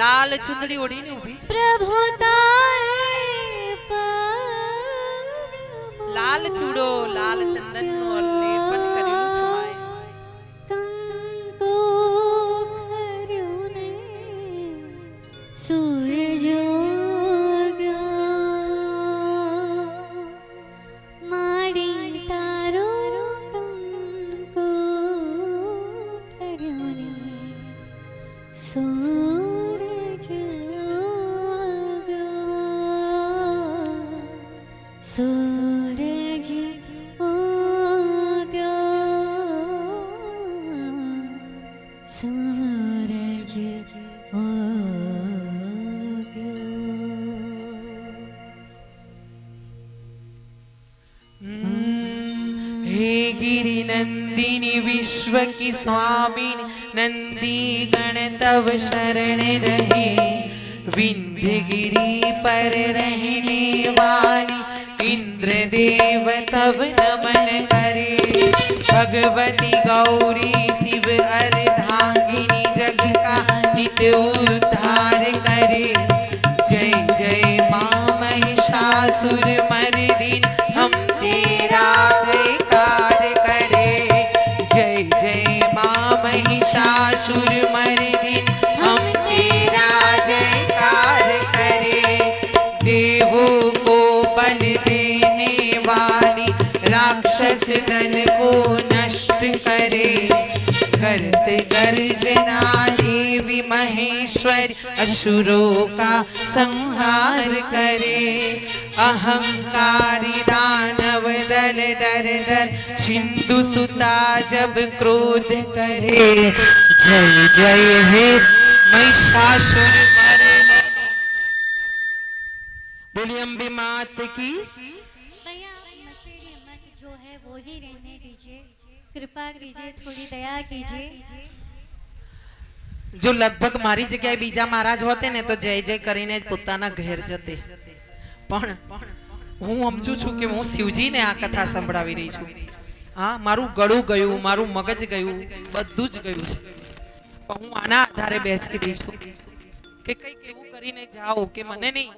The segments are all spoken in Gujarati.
લાલ ચુંદડી ઓઢીને ઊભી છે. પ્રભુતાએ हे गिरि नन्दिनी विश्व की स्वामीन नन्दिनी गण तव शरणे विन्धगिरिपरी પર રહેને વાલી ઇન્દ્ર દેવ તવ નમન કરે ભગવતી ગૌરી શિવ અર્ધાંગિની જગ કા નિત राक्षस दल को नष्ट करे करत गर्जना देवी महेश्वर असुरों का संहार करे अहंकारी दानव दल डर डर सिंधु सुता जब क्रोध करे जय जय हे महिषासुर मर्दिनी बोली अम्बे मात की कृपा कीजिए थोड़ी दया कीजिए જો લગભગ મારી જગ્યાએ બીજા મહારાજ હોતે ને તો જય જય કરીને જ પોતાના ઘેર જતે પણ હું સમજુ છું કે હું શિવજીને આ કથા સંભળાવી રહી છું હા મારું ગળું ગયું મારું મગજ ગયું બધું જ ગયું છે પણ હું આના આધારે બેસી રહી છું કે કંઈક એવું કરીને જાઓ કે મને નહીં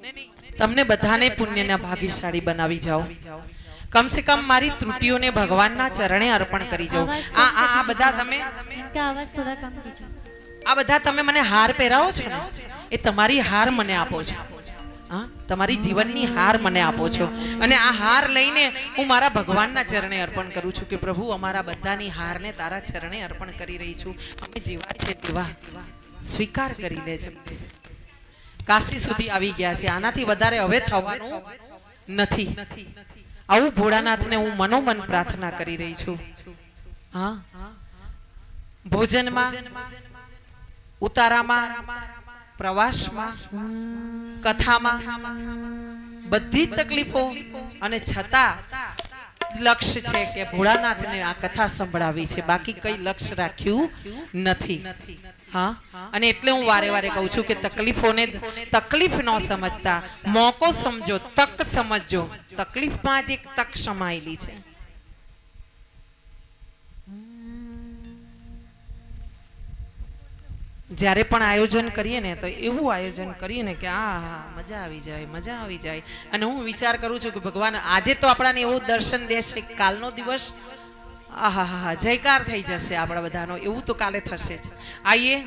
તમને બધાને પુણ્યના ભાગીશાળી બનાવી જાઓ કમસે કમ મારી ત્રુટિઓને ભગવાનના ચરણે અર્પણ કરી જાઉં આ આ આ બધા તમે આ બધા તમે મને હાર પહેરાવો છો ને? એ તમારી હાર મને આપો છો. હા? તમારી જીવનની હાર મને આપો છો. અને આ હાર લઈને હું મારા ભગવાનના ચરણે અર્પણ કરું છું કે પ્રભુ અમારા બધાની હારને તારા ચરણે અર્પણ કરી રહી છું. અમે જીવા છે તેવા સ્વીકાર કરી લે છે કાશી સુધી આવી ગયા છે. આનાથી વધારે હવે થવાનું નથી નથી. આવું ભોળાનાથને હું મનોમન પ્રાર્થના કરી રહી છું. હા? ભોજનમાં, ઉતારામાં, પ્રવાસમાં, કથામાં, બધી તકલીફો અને છતાં લક્ષ્ય છે કે ભોળાનાથને આ કથા સંભળાવી છે. બાકી કઈ લક્ષ્ય રાખ્યું નથી. હા? અને એટલે હું વારે વારે કહું છું કે તકલીફોને તકલીફ ન સમજતા. મોકો સમજો, તક સમજજો. તકલીફમાં જ એક તક સમાયેલી છે. જ્યારે પણ આયોજન કરીએ ને તો એવું આયોજન કરીએ ને કે આ મજા આવી જાય, મજા આવી જાય. અને હું વિચાર કરું છું કે ભગવાન, આજે તો આપણાને એવું દર્શન દેશે કાલનો દિવસ? આહા હા હા જયકાર થઈ જશે આપણા બધાનો. એવું તો કાલે થશે જ. આઈએ?